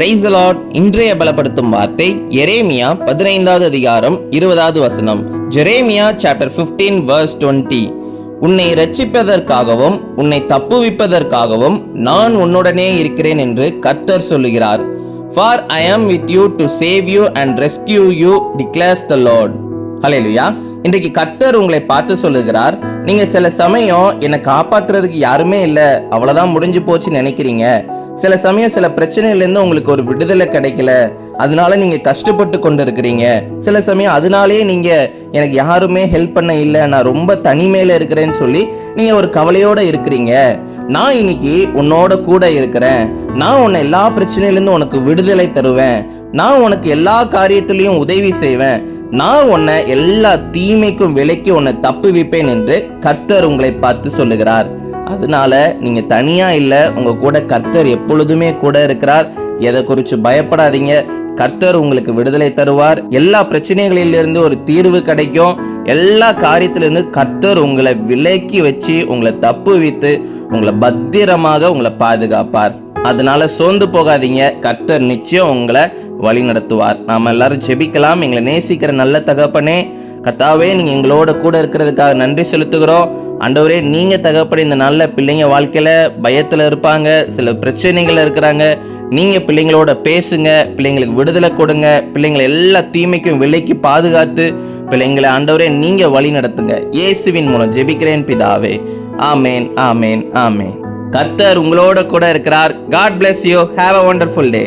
Price Lord இன்றைய பலப்படுத்தும் வார்த்தை எரேமியா பதினைந்தாவது அதிகாரம் இருபதாவது வசனம். Jeremiah chapter fifteen verse twenty உன்னை ரட்சிப்பதற்காகவும் உன்னை தப்புவிப்பதற்காகவும் நான் உன்னுடனே இருக்கிறேன் என்று கர்த்தர் சொல்லுகிறார். For I am with you to save you and rescue you declares the Lord hallelujah இன்றைக்கு கர்த்தர் உங்களை பார்த்து சொல்லுகிறார். நீங்க சில சமயம் என்னை காப்பாத்துறதுக்கு யாருமே இல்லை. அவ்வளவுதான் முடிஞ்சு போச்சுன்னு நினைக்கிறீங்க. சில சமயம் சில பிரச்சனையிலேருந்து உங்களுக்கு ஒரு விடுதலை கிடைக்கல. அதனால நீங்க கஷ்டப்பட்டு கொண்டு இருக்கிறீங்க சில சமயம் அதனாலேயே நீங்க எனக்கு யாருமே ஹெல்ப் பண்ண இல்லை. நான் ரொம்ப தனிமையில இருக்கிறேன்னு சொல்லி நீங்க ஒரு கவலையோட இருக்கிறீங்க. நான் இன்னைக்கு உன்னோட கூட இருக்கிறேன். நான் உன்னை எல்லா பிரச்சனையிலேருந்து உனக்கு விடுதலை தருவேன். நான் உனக்கு எல்லா காரியத்திலையும் உதவி செய்வேன். நான் உன்னை எல்லா தீமைக்கும் விலைக்கு உன்னை தப்புவிப்பேன் என்று கர்த்தர் உங்களை பார்த்து சொல்லுகிறார். அதனால நீங்க தனியா இல்ல உங்க கூட கர்த்தர் எப்பொழுதுமே கூட இருக்கிறார். எதை குறித்து பயப்படாதீங்க. கர்த்தர் உங்களுக்கு விடுதலை தருவார். எல்லா பிரச்சனைகளிலிருந்து ஒரு தீர்வு கிடைக்கும். எல்லா காரியத்திலிருந்து கர்த்தர் உங்களை விலக்கி வச்சு உங்களை தப்பு வைத்து உங்களை பத்திரமாக உங்களை பாதுகாப்பார். அதனால சோர்ந்து போகாதீங்க. கர்த்தர் நிச்சயம் உங்களை வழி நடத்துவார். நாம் எல்லாரும் ஜெபிக்கலாம். எங்களை நேசிக்கிற நல்ல தகப்பனே கர்த்தாவே நீங்கள் எங்களோட கூட இருக்கிறதுக்காக நன்றி செலுத்துகிறோம். ஆண்டவரே நீங்க தகப்பட இந்த நல்ல பிள்ளைங்க வாழ்க்கையில பயத்துல இருப்பாங்க சில பிரச்சனைகள் இருக்கிறாங்க. நீங்க பிள்ளைங்களோட பேசுங்க பிள்ளைங்களுக்கு விடுதலை கொடுங்க பிள்ளைங்களை எல்லா தீமைக்கும் விலைக்கு பாதுகாத்து பிள்ளைங்களை ஆண்டவரே நீங்க வழி நடத்துங்க. இயேசுவின் மூலம் ஜெபிக்கிறேன் பிதாவே. ஆமேன் ஆமேன் ஆமேன். கர்த்தர் உங்களோட கூட இருக்கிறார். God bless you have a wonderful day